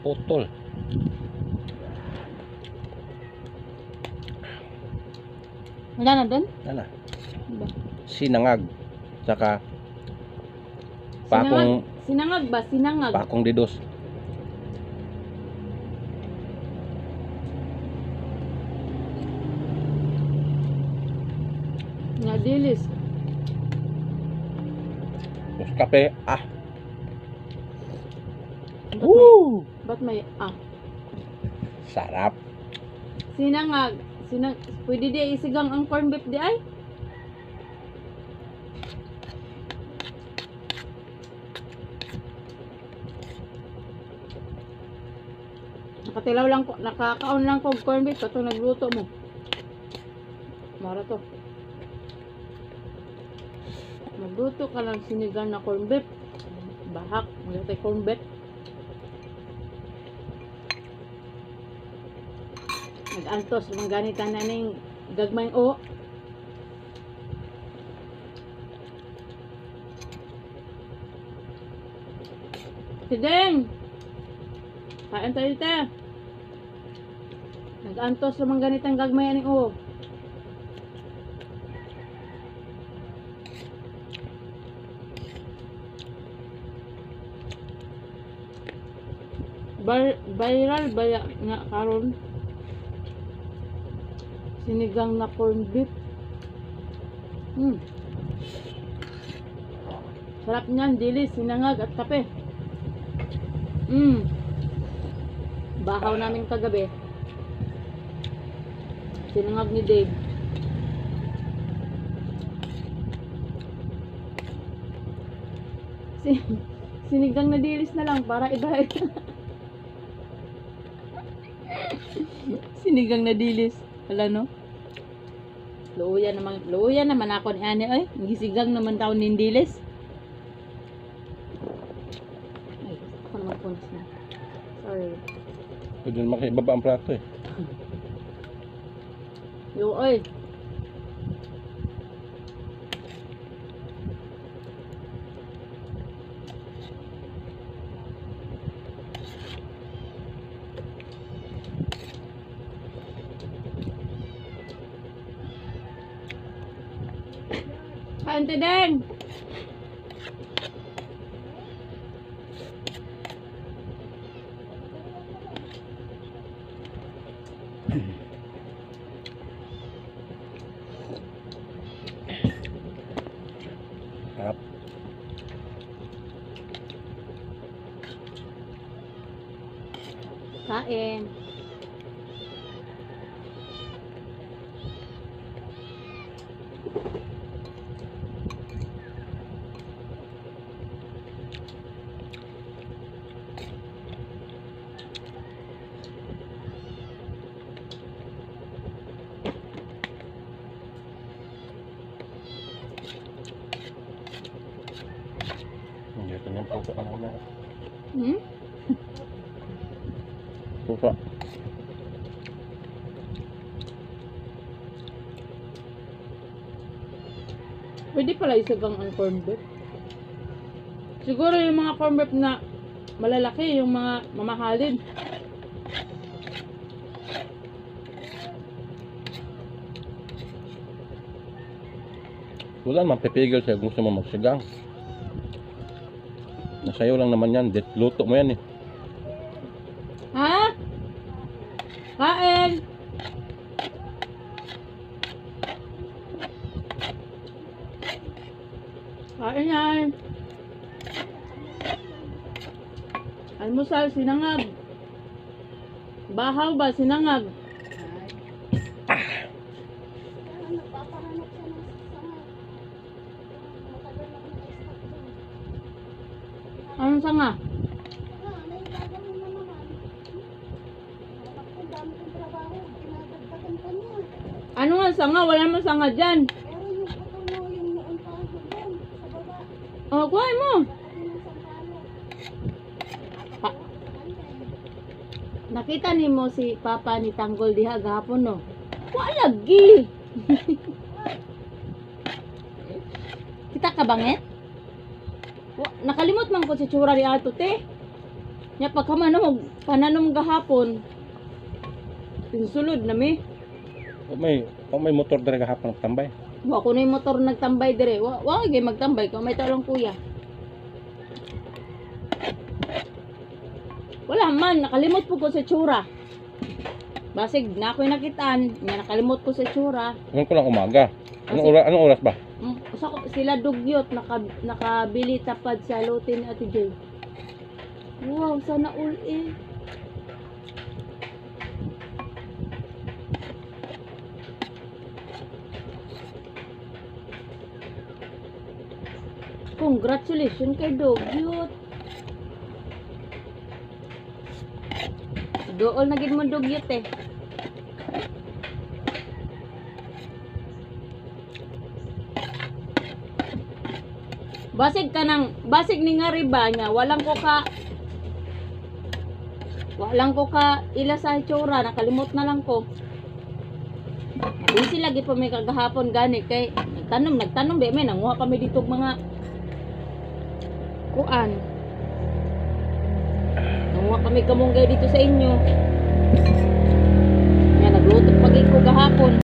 Putol. Wala na doon? Ano? Ba? Sinangag. Saka pakong Sinangag ba? Sinangag. pakong didos. Nga dilis. Tapos kape. Ah. Woo! Ba't may, ah. Sarap. Sinangag. Sinang, pwede di isigang ang corn beef di ay? Nakatilaw lang ko, nakakaon lang ko corn beef katong nagluto mo. Mara to. Magluto ka lang sinigang na corn beef. Bahak, magluto corn beef. Nag-antos mga ganitan na ning gagmay o. Tideng! Kain tayo dito. Nag-antos mga ganitang gagmay aning o. Viral ba nga karon? Sinigang na corn beef. Hmm. Sarap niyan, dilis, sinangag at kape. Hmm. Bahaw namin kagabi. Sinangag ni Dave. Si sinigang na dilis na lang para iba. sinigang na dilis. Wala no? Luya naman, luya naman ako ni Ani oy. Gisigang naman taon ni dilis. Ay, ako naman punas na. Sorry. Pwede naman kayo ibaba ang plato eh. Yo, oy. Kain tayo din. Sarap. Kain. Yung puso. Ano na? Hmm? Puso. Pwede pala isagang ang corn beef. Siguro yung mga corn beef na malalaki, yung mga mamahalin. Wala naman pipigil sa'yo gusto mo magsigang. Nasayo lang naman yan. Det- Luto mo yan eh. Ha? Kain! Kain yan. Almusal, sinangag. Bahaw ba, sinangag? Anong sanga? Ano nga sanga? Wala naman sanga dyan. Oh, kuhain mo. Pa- Nakita ni mo si Papa ni Tanggol diha gahapon no. Wala lagi. Kita ka bangit? Nakalimot man ko si tsura ni Ato te. Nya pagkamanom, pananom gahapon. Pinsulod na mi. O may, o may motor dere gahapon tambay. Wa ko na yung motor nagtambay dire. Wa, wa gyud magtambay ko may talong kuya. Wala man, nakalimot po ko sa tsura. Basig na ako'y nakitaan, nga nakalimot ko sa tsura. Ngayon ko lang umaga. Anong oras, anong oras ba? Sa, sila dugyot, naka, nakabili tapad sa lutin Ate Joy. Wow, sana all eh. Congratulations kay Dugyot. Dool na gid mo Dugyot eh. Basig ka nang, basig ni nga riba niya, walang ko ka, walang ko ka ila sa itsura, nakalimot na lang ko. Busy lagi pa may kagahapon gani kay nagtanom, nagtanom ba may nanguha kami dito mga kuan. Nanguha kami kamunggay dito sa inyo. Nga nagluto pag ko gahapon.